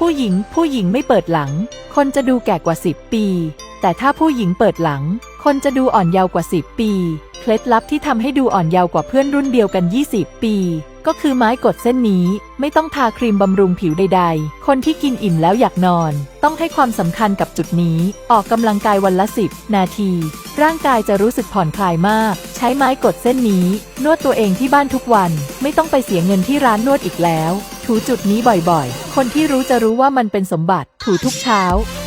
ผู้หญิงผู้หญิงไม่เปิดหลัง คนจะดูแก่กว่า 10 ปี แต่ถ้าผู้หญิงเปิดหลัง คนจะดูอ่อนเยาว์กว่า 10 ปี เคล็ดลับที่ทำให้ดูอ่อนเยาว์กว่าเพื่อนรุ่นเดียวกัน 20 ปี ก็คือไม้กดเส้นนี้ ไม่ต้องทาครีมบำรุงผิวใด ๆ คนที่กินอิ่มแล้วอยากนอน ต้องให้ความสำคัญกับจุดนี้ ออกกำลังกายวันละ 10 นาที ร่างกายจะรู้สึกผ่อนคลายมาก ใช้ไม้กดเส้นนี้ นวดตัวเองที่บ้านทุกวัน ไม่ต้องไปเสียเงินที่ร้านนวดอีกแล้ว ถูจุดนี้บ่อยๆ คนที่รู้จะรู้ว่ามันเป็นสมบัติ ถูทุกเช้า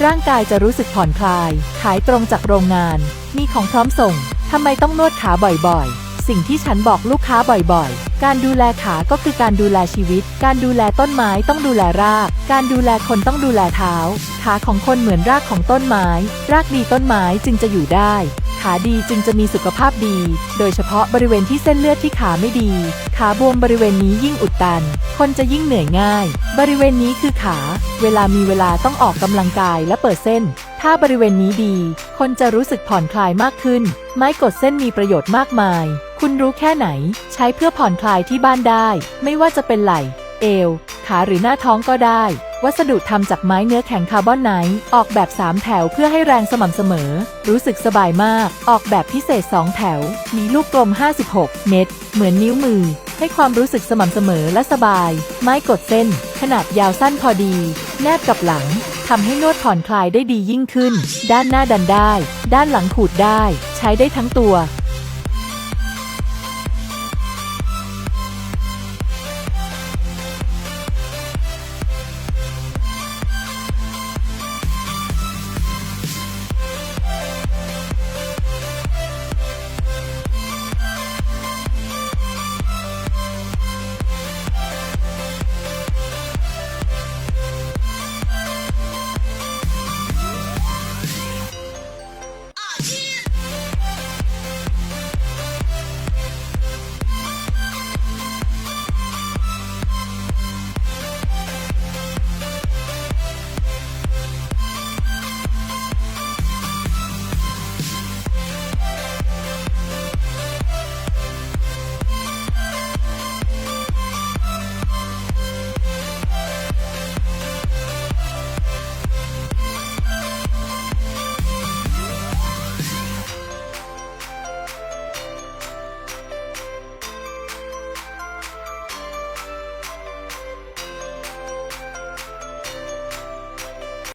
ร่างกายจะรู้สึกผ่อนคลาย ขายตรงจากโรงงาน มีของพร้อมส่ง ทำไมต้องนวดขาบ่อยๆสิ่งที่ฉันบอกลูกค้าบ่อยๆ การดูแลขาก็คือการดูแลชีวิต การดูแลต้นไม้ต้องดูแลราก การดูแลคนต้องดูแลเท้า ขาของคนเหมือนรากของต้นไม้ รากดีต้นไม้จึงจะอยู่ได้ ขาดีจึงจะมีสุขภาพดี โดยเฉพาะบริเวณที่เส้นเลือดที่ขาไม่ดี ขาบวมบริเวณนี้ยิ่งอุดตัน คนจะยิ่งเหนื่อยง่าย บริเวณนี้คือขา เวลามีเวลาต้องออกกำลังกายและเปิดเส้น ถ้าบริเวณนี้ดี คนจะรู้สึกผ่อนคลายมากขึ้น ไม้กดเส้นมีประโยชน์มากมาย คุณรู้แค่ไหน ใช้เพื่อผ่อนคลายที่บ้านได้ ไม่ว่าจะเป็นไหล่ เอว ขาหรือหน้าท้องก็ได้ วัสดุทำจากไม้เนื้อแข็งคาร์บอนไนท์ออกแบบ 3 แถวเพื่อให้แรงสม่ำเสมอ รู้สึกสบายมาก ออกแบบพิเศษ 2 แถว มีลูกกลม 56 เม็ดเหมือนนิ้วมือ ให้ความรู้สึกสม่ำเสมอและสบาย ไม้กดเส้น ขนาดยาวสั้นพอดี แนบกับหลังทำให้นวดผ่อนคลายได้ดียิ่งขึ้น ด้านหน้าดันได้ ด้านหลังขูดได้ ใช้ได้ทั้งตัว